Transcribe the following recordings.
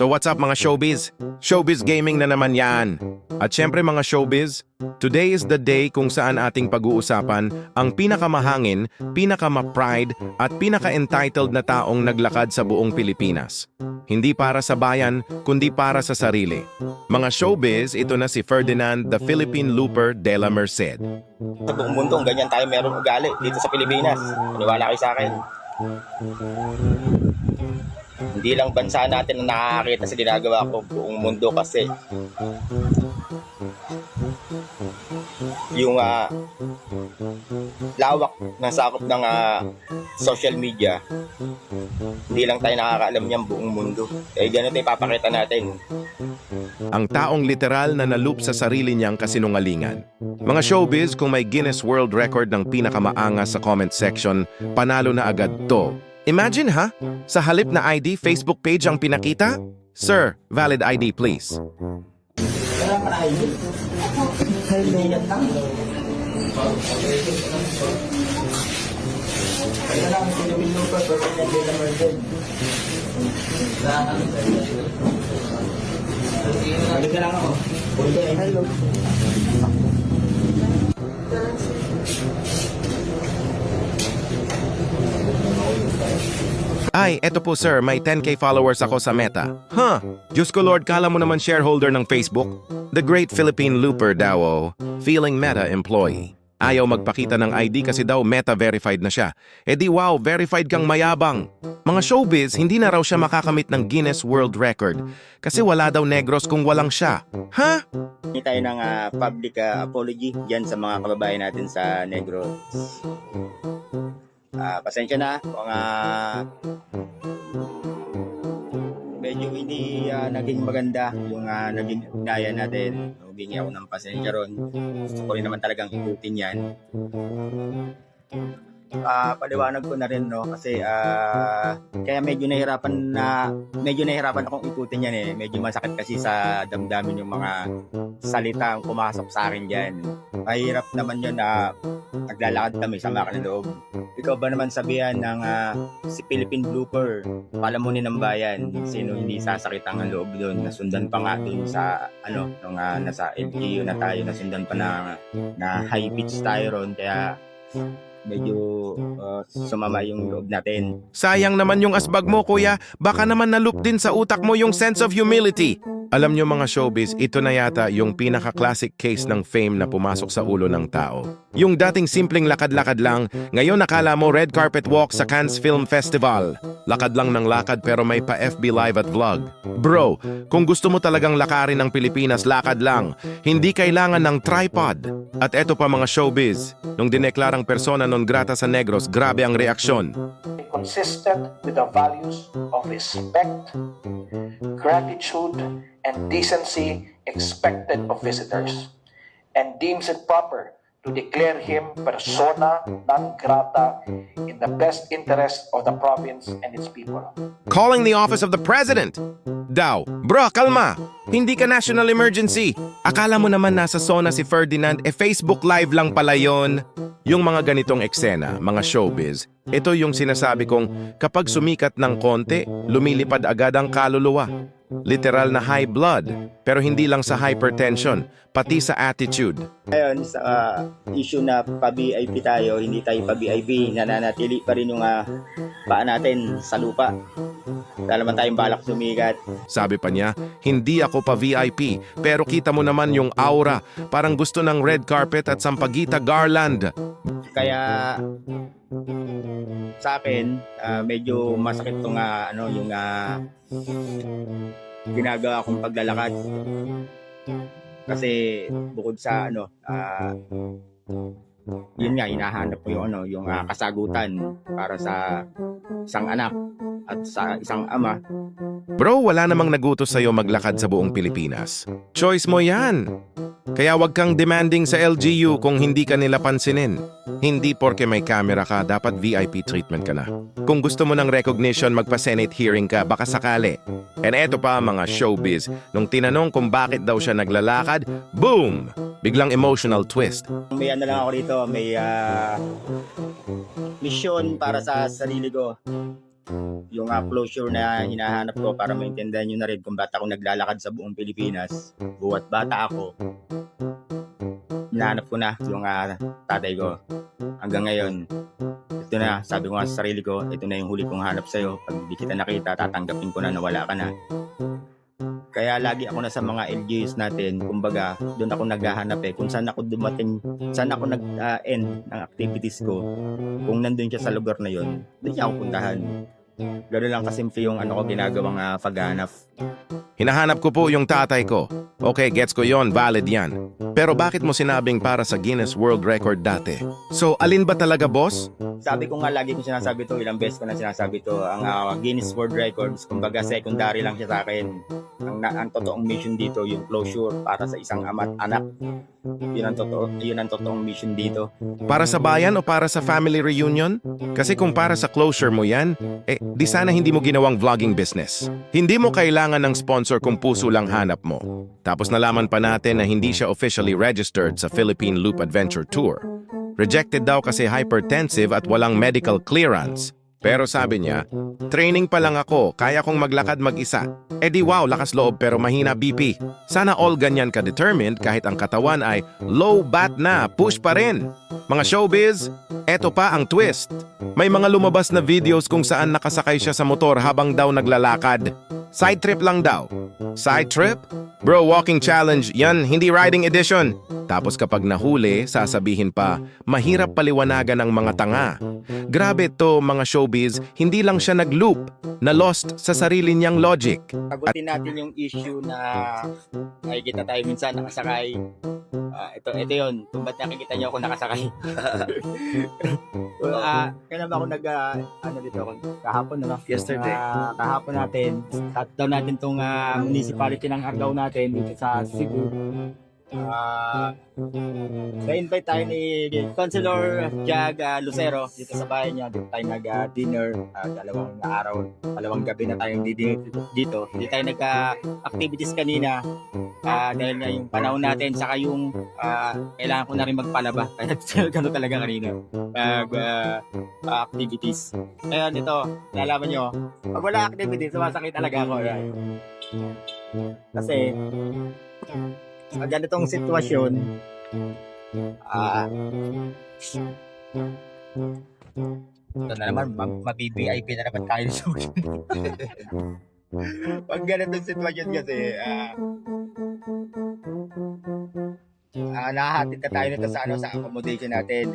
So what's up mga showbiz? Showbiz gaming na naman yan. At syempre mga showbiz, today is the day kung saan ating pag-uusapan ang pinakamahangin, pinakama-pride at pinaka-entitled na taong naglakad sa buong Pilipinas. Hindi para sa bayan, kundi para sa sarili. Mga showbiz, ito na si Ferdinand the Philippine Looper de la Merced. sa buong mundo, ganyan tayo meron ugali dito sa Pilipinas. Paniwala kayo sa akin. Hindi lang bansa natin na nakakakita sa ginagawa ko buong mundo kasi yung ah, lawak ng sakop ng ah, social media hindi lang tayo nakakaalam niyan buong mundo. Eh ganito yung papakita natin. ang taong literal na nalup sa sarili niyang kasinungalingan. Mga showbiz, kung may Guinness World Record ng pinakamaangas sa comment section, panalo na agad to. Imagine ha, sa halip na ID, Facebook page ang pinakita? Sir, valid ID please. Ay, eto po sir, may 10k followers ako sa Meta. Huh, Diyos ko Lord, kala mo naman shareholder ng Facebook? The Great Philippine Looper daw, oh. feeling Meta employee. Ayaw magpakita ng ID kasi daw Meta verified na siya. E di wow, verified kang mayabang. Mga showbiz, hindi na raw siya makakamit ng Guinness World Record kasi wala daw negros kung walang siya. Ha? Hindi tayo ng ah, public ah, apology dyan sa mga kababayan natin sa Negros. Ah, pasensya na kung ah, medyo hindi ah, naging maganda yung ah, naging ugnayan natin. Humingi ako ng pasensya ron. Gusto ko rin naman talagang ikutin yan. Ah, paliwanag ko na rin no kasi ah kaya medyo nahirapan na medyo nahirapan akong ikutin yan eh. Medyo masakit kasi sa damdamin yung mga salita ang pumasok sa akin diyan. Mahirap naman 'yun na naglalakad kami sa ng loob. Ikaw ba naman sabihan ng ah, si Philippine Blooper, palamunin ng bayan, sino hindi sasakit ang loob doon, nasundan pa nga doon sa ano, nung ah, nasa LGU na tayo, nasundan pa na, na high pitch tayo ron, kaya medyo ah, sumama yung loob natin. Sayang naman yung asbag mo, kuya. Baka naman nalup din sa utak mo yung sense of humility. Alam nyo mga showbiz, ito na yata yung pinaka-classic case ng fame na pumasok sa ulo ng tao. Yung dating simpleng lakad-lakad lang, ngayon nakala mo red carpet walk sa Cannes Film Festival. Lakad lang ng lakad pero may pa FB live at vlog. Bro, kung gusto mo talagang lakarin ng Pilipinas, lakad lang. Hindi kailangan ng tripod. At eto pa mga showbiz, nung dineklarang persona non grata sa Negros, grabe ang reaksyon. consistent with the values of respect, gratitude, and decency expected of visitors, and deems it proper to declare him persona non grata in the best interest of the province and its people. calling the office of the president. Daw, bro, kalma. Hindi ka national emergency. Akala mo naman nasa zona si Ferdinand, eh Facebook Live lang pala yon. Yung mga ganitong eksena, mga showbiz, ito yung sinasabi kong kapag sumikat ng konti, lumilipad agad ang kaluluwa. Literal na high blood, pero hindi lang sa hypertension, pati sa attitude. Ngayon, sa ah, issue na pa-VIP tayo, hindi tayo pa-VIP, nananatili pa rin yung ah, paa natin sa lupa. Wala naman tayong balak sumigat. Sabi pa niya, hindi ako pa VIP, pero kita mo naman yung aura, parang gusto ng red carpet at sampagita garland. Kaya sa akin, ah, medyo masakit tong ah, ano, yung ah, ginagawa kong paglalakad. Kasi bukod sa ano, ah, yun nga, hinahanap ko yung ano, yung ah, kasagutan para sa isang anak at sa isang ama Bro, wala namang nagutos sa'yo maglakad sa buong Pilipinas. Choice mo yan. Kaya wag kang demanding sa LGU kung hindi ka nila pansinin. Hindi porke may camera ka, dapat VIP treatment ka na. Kung gusto mo ng recognition, magpa-Senate hearing ka, baka sakali. And eto pa mga showbiz, nung tinanong kung bakit daw siya naglalakad, boom! Biglang emotional twist. May ano lang ako dito, may ah, mission para sa sarili ko. Yung ah, closure na hinahanap ko para maintindihan nyo na rin kung ba't ako naglalakad sa buong Pilipinas. Buwat bata ako, hinahanap ko na yung ah, tatay ko. Hanggang ngayon, ito na, sabi ko nga sa sarili ko, ito na yung huli kong hanap sa'yo. Pag di kita nakita, tatanggapin ko na nawala ka na. Kaya lagi ako na sa mga LGUs natin, kumbaga, doon ako naghahanap eh. Kung saan ako dumating, saan ako nag-end ng activities ko, kung nandun siya sa lugar na yon, doon siya ako puntahan. Gano'n lang kasimple yung ano ko ginagawang uh, paghahanap. Hinahanap ko po yung tatay ko. Okay, gets ko yon, valid yan. Pero bakit mo sinabing para sa Guinness World Record dati? So, alin ba talaga, boss? Sabi ko nga lagi ko sinasabi to, ilang beses ko na sinasabi to, ang ah, Guinness World Records, kumbaga secondary lang siya sa akin. Ang, na, ang totoong mission dito, yung closure para sa isang ama't anak. Yun ang totoo, yun ang totoong mission dito. Para sa bayan o para sa family reunion? Kasi kung para sa closure mo yan, eh, di sana hindi mo ginawang vlogging business. Hindi mo kailangan ng sponsor kung puso lang hanap mo. Tapos nalaman pa natin na hindi siya officially registered sa Philippine Loop Adventure Tour. Rejected daw kasi hypertensive at walang medical clearance. Pero sabi niya, training pa lang ako, kaya kong maglakad mag-isa. E di wow, lakas loob pero mahina BP. Sana all ganyan ka-determined kahit ang katawan ay low bat na, push pa rin. Mga showbiz, eto pa ang twist. May mga lumabas na videos kung saan nakasakay siya sa motor habang daw naglalakad. Side trip lang daw. Side trip? Bro, walking challenge, yan, hindi riding edition. Tapos kapag nahuli, sasabihin pa, mahirap paliwanagan ng mga tanga. Grabe to mga showbiz, hindi lang siya nag-loop, na lost sa sarili niyang logic. Sagutin natin yung issue na nakikita tayo minsan nakasakay. Ah, ito, ito yun. Kung ba't nakikita niyo ako nakasakay. Ah, kailan ba ako nag, ah, ano dito ako, kahapon, ano? Yesterday. Ah, kahapon natin, touchdown natin tong ah, municipality ng Argao natin dito sa Cebu. Ah, na-invite tayo ni Councilor Jag ah, Lucero dito sa bahay niya. Dito tayo nag-dinner. dalawang araw, dalawang gabi na tayong di- dito. Hindi tayo nagka-activities kanina. Ah, dahil nga yung panahon natin, saka yung ah, kailangan ko na rin magpalaba. Kaya gano'n talaga kanina. Mag ah, ah, activities. Ngayon, ito, nalaman nyo, pag wala activities, sumasakit talaga ako. Yan. Kasi, sa ganitong sitwasyon, ah, ito na naman, ma- mabi-VIP na naman tayo. Sa Pag ganitong sitwasyon kasi, ah, ah, nahahatid na tayo nito sa ano sa accommodation natin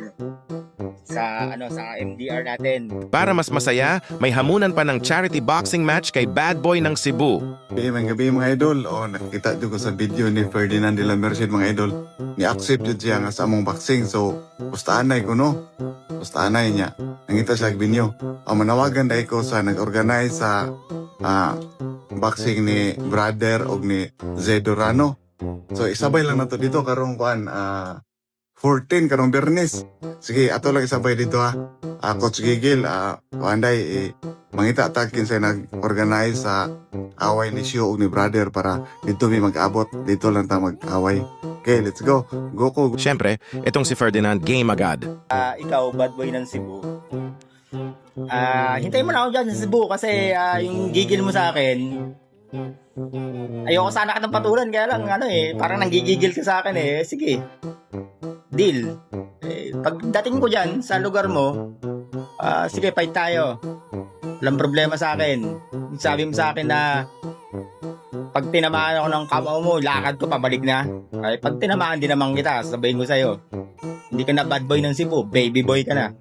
sa ano sa MDR natin. Para mas masaya, may hamunan pa ng charity boxing match kay Bad Boy ng Cebu. Hey, mga gabi mga idol. O, nakita ko sa video ni Ferdinand de la Merced mga idol. Ni-accept yun siya nga sa among boxing. So, pustaanay ko no. Pustaanay niya. Nangita siya binyo. O, manawagan dahil ko sa nag-organize sa ah, boxing ni brother o ni Zedorano. So, isabay lang na to dito karong kuan. ah 14 karong Bernes. Sige, ato lang isabay dito ha. Ah, Coach Gigil, ah, Wanday, eh, mangita takin sa nag-organize sa away ni Shio ni brother para dito mi mag-abot. Dito lang ta mag-away. Okay, let's go. Go ko. Siyempre, itong si Ferdinand game agad. Ah, ikaw, bad boy ng Cebu. Ah, hintayin mo na ako dyan sa Cebu kasi ah, yung gigil mo sa akin, ayoko sana ka ng patulan, kaya lang, ano eh, parang nanggigigil ka sa akin eh. Sige, deal. Eh, pag dating ko dyan sa lugar mo, ah, sige, fight tayo. Walang problema sa akin. Sabi mo sa akin na pag tinamaan ako ng kamao mo, lakad ko pabalik na. Ay, pag tinamaan din naman kita, sabihin ko sa'yo, hindi ka na bad boy ng Cebu, baby boy ka na.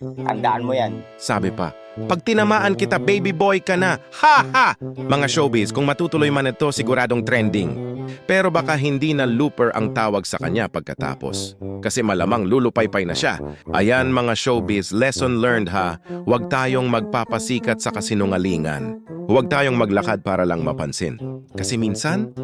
Tandaan mo yan. Sabi pa, pag tinamaan kita, baby boy ka na. Ha ha! Mga showbiz, kung matutuloy man ito, siguradong trending. Pero baka hindi na looper ang tawag sa kanya pagkatapos. Kasi malamang lulupay-pay na siya. Ayan mga showbiz, lesson learned ha. Huwag tayong magpapasikat sa kasinungalingan. Huwag tayong maglakad para lang mapansin. Kasi minsan,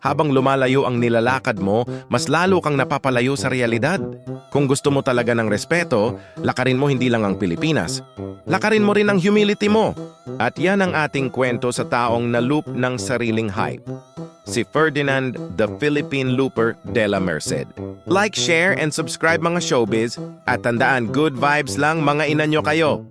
habang lumalayo ang nilalakad mo, mas lalo kang napapalayo sa realidad. Kung gusto mo talaga ng respeto, lakarin mo hindi lang ang Pilipinas. Lakarin mo rin ang humility mo. At yan ang ating kwento sa taong na-loop ng sariling hype. Si Ferdinand, the Philippine Looper de la Merced. Like, share, and subscribe mga showbiz. At tandaan, good vibes lang mga ina nyo kayo.